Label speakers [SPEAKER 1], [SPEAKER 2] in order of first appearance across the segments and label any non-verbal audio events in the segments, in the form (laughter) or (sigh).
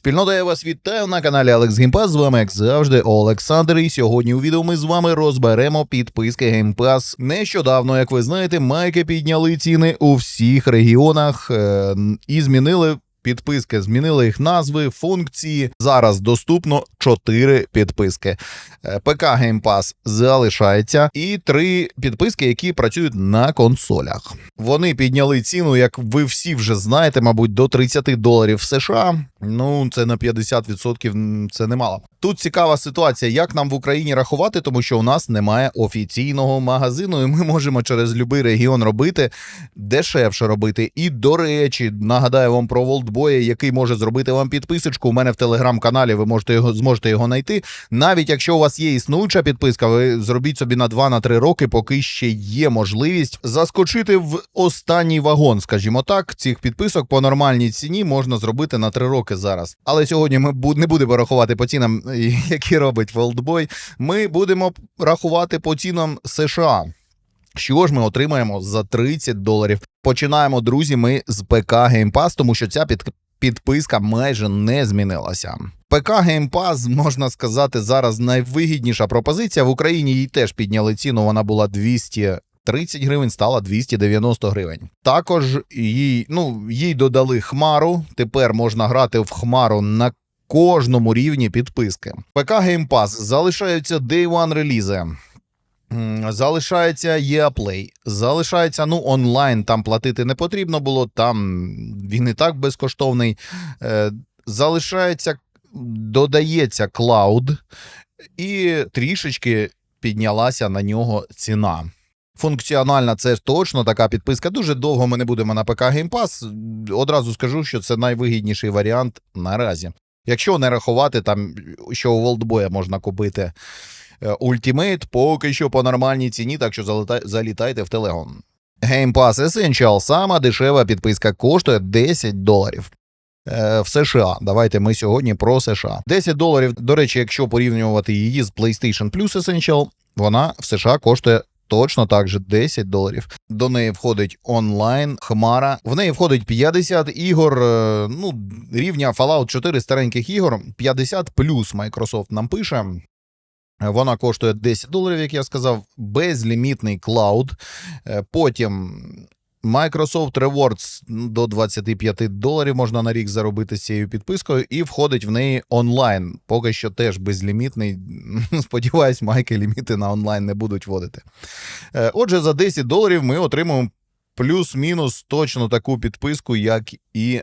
[SPEAKER 1] Спільнота, я вас вітаю на каналі Алекс Геймпас. З вами, як завжди, Олександр. І сьогодні у відео ми з вами розберемо підписки Геймпас. Нещодавно, як ви знаєте, майки підняли ціни у всіх регіонах е- і змінили. Підписки змінили їх назви, функції. Зараз доступно 4 підписки. Е, ПК Game Pass залишається, і три підписки, які працюють на консолях. Вони підняли ціну, як ви всі вже знаєте, мабуть, до 30 доларів США. Ну, це на 50% м, це немало. Тут цікава ситуація, як нам в Україні рахувати, тому що у нас немає офіційного магазину, і ми можемо через будь-який регіон робити дешевше робити. І до речі, нагадаю вам про Волтбоя, який може зробити вам підписочку. У мене в телеграм-каналі ви можете його зможете його знайти. Навіть якщо у вас є існуюча підписка, ви зробіть собі на 2-3 роки, поки ще є можливість заскочити в останній вагон, скажімо так. Цих підписок по нормальній ціні можна зробити на 3 роки зараз. Але сьогодні ми не будемо рахувати по цінам, (laughs) які робить Волтбой. Ми будемо рахувати по цінам США. Що ж ми отримаємо за 30 доларів? Починаємо, друзі, ми з ПК Pass, тому що ця під, підписка майже не змінилася. ПК Game Pass, можна сказати, зараз найвигідніша пропозиція. В Україні їй теж підняли ціну, вона була 200 30 гривень стала 290 гривень. Також їй, ну, їй додали хмару. Тепер можна грати в хмару на кожному рівні підписки. ПК Game Pass залишаються Day One релізи. Залишається EA залишається ну онлайн. Там платити не потрібно було. Там він і так безкоштовний. Е, залишається, додається клауд, і трішечки піднялася на нього ціна. Функціональна, це точно така підписка. Дуже довго ми не будемо на ПК Game Pass. Одразу скажу, що це найвигідніший варіант наразі. Якщо не рахувати, там що у Волтбоя можна купити Ultimate, поки що по нормальній ціні, так що залітайте в Телегон. Game Pass Essential сама дешева підписка коштує 10 доларів. Е, В США. Давайте ми сьогодні про США. 10 доларів, до речі, якщо порівнювати її з PlayStation Plus Essential, вона в США коштує точно так же 10 доларів. До неї входить онлайн, хмара. В неї входить 50 ігор, е, ну, рівня Fallout 4 стареньких ігор. 50 плюс Microsoft нам пише. Вона коштує 10 доларів, як я сказав, безлімітний клауд. Е, Потім Microsoft Rewards до 25 доларів можна на рік заробити з цією підпискою, і входить в неї онлайн. Поки що теж безлімітний. (laughs) Сподіваюсь, майки ліміти на онлайн не будуть вводити. Е, Отже, за 10 доларів ми отримаємо плюс-мінус точно таку підписку, як і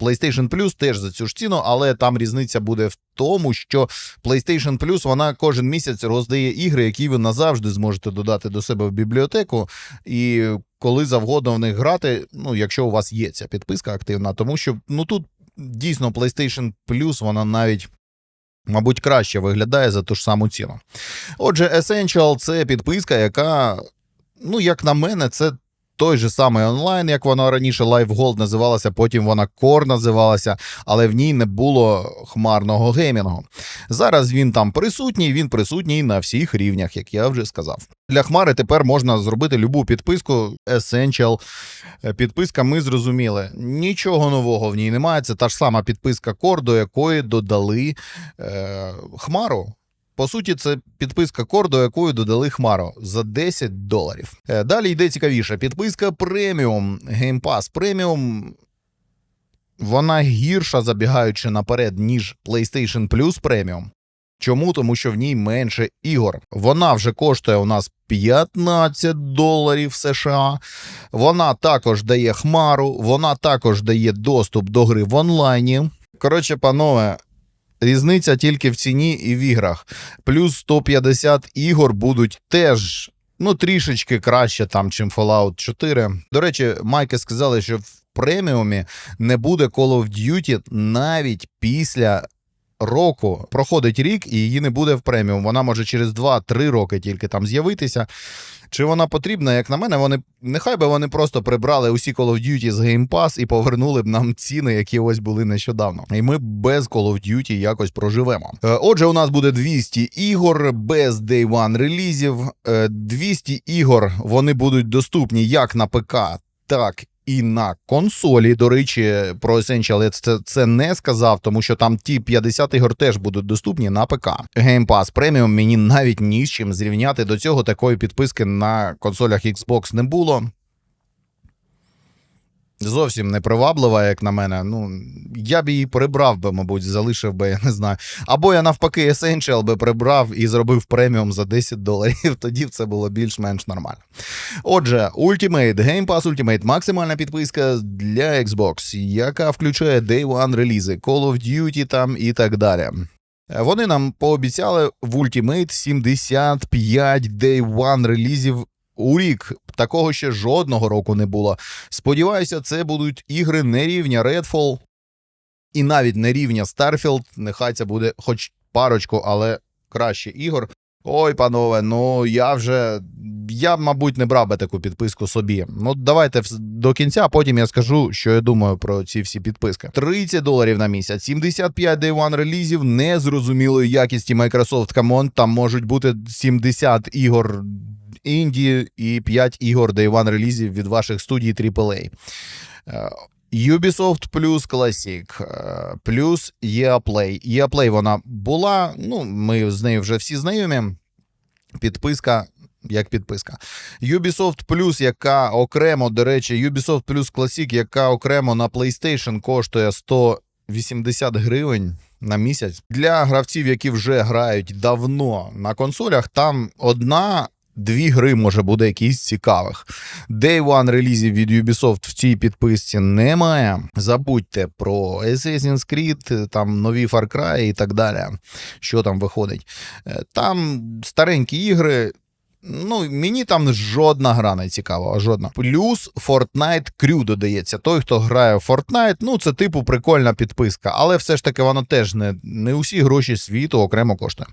[SPEAKER 1] PlayStation Plus теж за цю ж ціну, але там різниця буде в тому, що PlayStation Plus вона кожен місяць роздає ігри, які ви назавжди зможете додати до себе в бібліотеку, і коли завгодно в них грати, ну якщо у вас є ця підписка активна, тому що ну тут дійсно PlayStation Plus вона навіть. Мабуть, краще виглядає за ту ж саму ціну. Отже, Essential це підписка, яка, ну, як на мене, це той же самий онлайн, як вона раніше Live Gold називалася, потім вона Core називалася, але в ній не було хмарного геймінгу. Зараз він там присутній, він присутній на всіх рівнях, як я вже сказав. Для хмари тепер можна зробити любу підписку Essential. Е, Підписка, ми зрозуміли. Нічого нового в ній немає. Це та ж сама підписка Core, до якої додали е, хмару. По суті, це підписка Core, до якої додали Хмару за 10 доларів. Е, Далі йде цікавіше. Підписка преміум Game Pass преміум. Вона гірша, забігаючи наперед, ніж PlayStation Plus Premium. Чому? Тому що в ній менше ігор. Вона вже коштує у нас 15 доларів США. Вона також дає хмару, вона також дає доступ до гри в онлайні. Коротше, панове, Різниця тільки в ціні і в іграх. Плюс 150 ігор будуть теж ну, трішечки краще там, чим Fallout 4. До речі, майки сказали, що в преміумі не буде Call of Duty навіть після. Року проходить рік, і її не буде в преміум. Вона може через 2-3 роки тільки там з'явитися. Чи вона потрібна, як на мене, вони нехай би вони просто прибрали усі Call of Duty з Game Pass і повернули б нам ціни, які ось були нещодавно. І ми без Call of Duty якось проживемо. Е, Отже, у нас буде 200 ігор без Day One релізів. Е, 200 ігор вони будуть доступні як на ПК, так і на консолі. До речі, про Essential я це, це не сказав, тому що там ті 50 ігор теж будуть доступні на ПК. Game Pass Premium мені навіть ні з чим зрівняти. До цього такої підписки на консолях Xbox не було. Зовсім не приваблива, як на мене. Ну, я б її прибрав би, мабуть, залишив би, (laughs) я не знаю. Або я навпаки Essential би прибрав і зробив преміум за 10 доларів. (laughs) Тоді це було більш-менш нормально. Отже, Ultimate, Game Pass Ultimate, максимальна підписка для Xbox, яка включає Day One релізи, Call of Duty там і так далі. Вони нам пообіцяли в Ultimate 75 Day One релізів у рік. Такого ще жодного року не було. Сподіваюся, це будуть ігри не рівня Redfall і навіть не рівня Starfield. Нехай це буде хоч парочку, але краще ігор. Ой, панове, ну я вже. Я, мабуть, не брав би таку підписку собі. Ну, давайте до кінця, а потім я скажу, що я думаю про ці всі підписки. 30 доларів на місяць, 75 Day One релізів, незрозумілої якісті Microsoft Камон. Там можуть бути 70 ігор інді і 5 ігор Day One релізів від ваших студій AAA. Е, Ubisoft плюс Classic, е, плюс EA Play. EA Play вона була, ну, ми з нею вже всі знайомі. Підписка. Як підписка. Ubisoft Plus, яка окремо, до речі, Ubisoft Plus Classic, яка окремо на PlayStation коштує 180 гривень на місяць. Для гравців, які вже грають давно на консолях, там одна. Дві гри може буде якісь цікавих. Day One релізів від Ubisoft в цій підписці немає. Забудьте про Assassin's Creed, там нові Far Cry і так далі. Що там виходить? Е, Там старенькі ігри. Ну, мені там жодна гра не цікава, жодна. Плюс Fortnite Crew додається. Той, хто грає в Fortnite, ну це типу прикольна підписка, але все ж таки воно теж не, не усі гроші світу окремо коштує.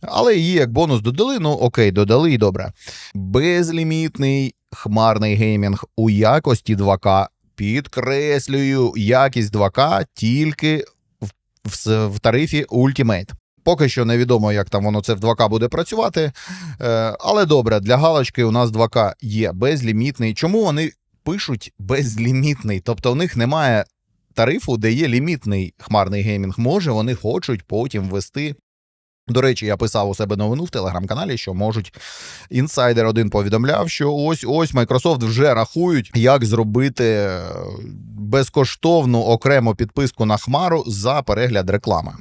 [SPEAKER 1] Але її як бонус додали, ну окей, додали і добре. Безлімітний хмарний геймінг у якості 2К. Підкреслюю, якість 2К тільки в, в, в тарифі Ultimate. Поки що невідомо, як там воно це в 2К буде працювати. Е, але добре, для галочки у нас 2К є безлімітний. Чому вони пишуть безлімітний? Тобто в них немає тарифу, де є лімітний хмарний геймінг. Може, вони хочуть потім ввести. До речі, я писав у себе новину в телеграм-каналі, що можуть. Інсайдер один повідомляв, що ось ось Microsoft вже рахують, як зробити е, безкоштовну окрему підписку на хмару за перегляд реклами.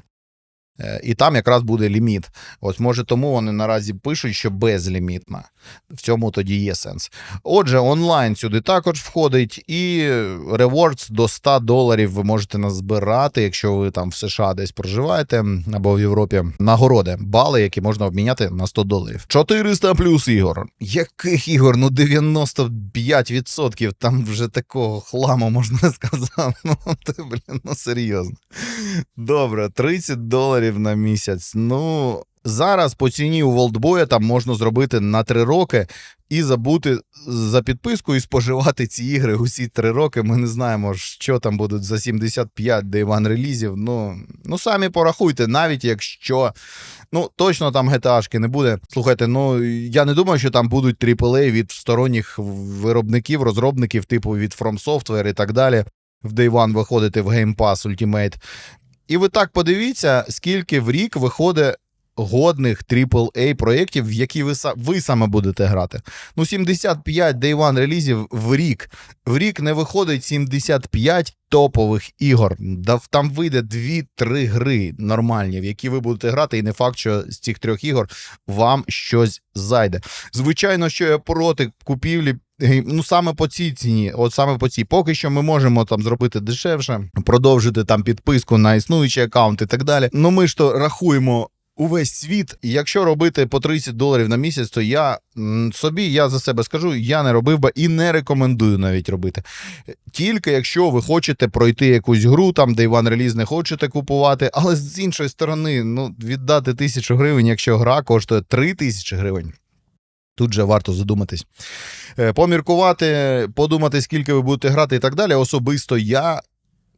[SPEAKER 1] Е, І там якраз буде ліміт. Ось може тому вони наразі пишуть, що безлімітна. В цьому тоді є сенс. Отже, онлайн сюди також входить, і rewards до 100 доларів ви можете назбирати, якщо ви там в США десь проживаєте або в Європі. Нагороди, бали, які можна обміняти на 100 доларів. 400 плюс ігор. Яких ігор? Ну 95% там вже такого хламу можна (laughs) сказати. Ну ти, блін, ну серйозно. Добре, 30 доларів на місяць. Ну, зараз по ціні у Волдбоя там можна зробити на 3 роки і забути за підписку і споживати ці ігри усі 3 роки. Ми не знаємо, що там будуть за 75 Day One релізів. Ну, ну самі порахуйте, навіть якщо. Ну, точно там GTA-шки не буде. Слухайте, ну я не думаю, що там будуть AAA від сторонніх виробників, розробників, типу від From Software і так далі. В Day One виходити в Game Pass Ultimate. І ви так подивіться, скільки в рік виходить годних AAA проєктів, в які ви, ви саме будете грати. Ну, 75 Day One релізів в рік. В рік не виходить 75 топових ігор. Там вийде 2-3 гри нормальні, в які ви будете грати, і не факт, що з цих трьох ігор вам щось зайде. Звичайно, що я проти купівлі. Ну, саме по цій ціні, от саме по цій. Поки що ми можемо там зробити дешевше, продовжити там підписку на існуючий аккаунт і так далі. Ну ми ж то рахуємо увесь світ. Якщо робити по 30 доларів на місяць, то я собі, я за себе скажу, я не робив би і не рекомендую навіть робити. Тільки якщо ви хочете пройти якусь гру, там де Іван реліз не хочете купувати, але з іншої сторони, ну віддати тисячу гривень, якщо гра коштує 3 тисячі гривень. Тут же варто задуматись. Е, Поміркувати, подумати, скільки ви будете грати і так далі. Особисто я.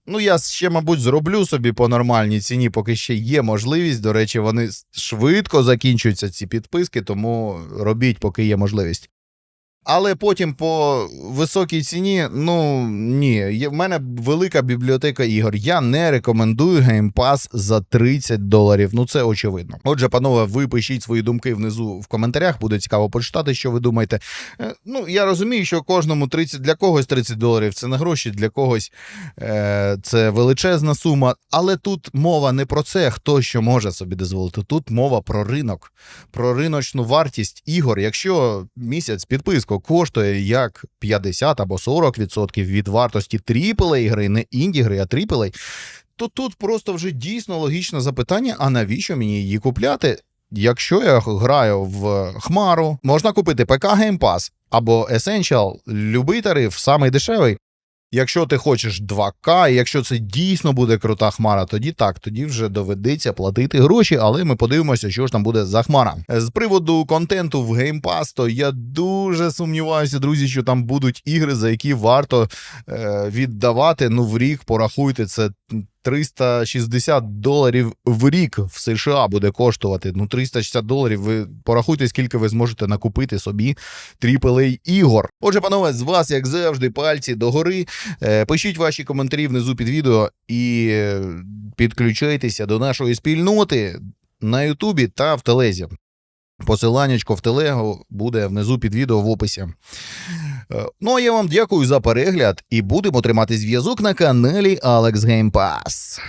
[SPEAKER 1] Ну, я ще, мабуть, зроблю собі по нормальній ціні, поки ще є можливість. До речі, вони швидко закінчуються ці підписки, тому робіть, поки є можливість. Але потім по високій ціні, ну ні, в мене велика бібліотека ігор. Я не рекомендую Game Pass за 30 доларів. Ну це очевидно. Отже, панове, ви пишіть свої думки внизу в коментарях. Буде цікаво почитати, що ви думаєте. Е, Ну я розумію, що кожному 30 для когось 30 доларів це не гроші, для когось е, це величезна сума. Але тут мова не про це, хто що може собі дозволити. Тут мова про ринок, про риночну вартість ігор. Якщо місяць підписку коштує як 50 або 40% від вартості тріплей гри, не інді гри, а тріплей, то тут просто вже дійсно логічне запитання: а навіщо мені її купляти? Якщо я граю в Хмару, можна купити ПК Game Pass або Essential, любий тариф, самий дешевий. Якщо ти хочеш 2К, і якщо це дійсно буде крута хмара, тоді так, тоді вже доведеться платити гроші, але ми подивимося, що ж там буде за хмара. З приводу контенту в Game Pass, то я дуже сумніваюся, друзі, що там будуть ігри, за які варто е, віддавати. Ну, в рік порахуйте, це 360 доларів в рік в США буде коштувати. Ну, 360 доларів. Ви порахуйте, скільки ви зможете накупити собі AAA ігор. Отже, панове, з вас, як завжди, пальці догори. Е, Пишіть ваші коментарі внизу під відео і е, підключайтеся до нашої спільноти на Ютубі та в Телезі. Посиланнячко в телегу буде внизу під відео в описі. Е, Ну а я вам дякую за перегляд і будемо тримати зв'язок на каналі Alex Game Pass.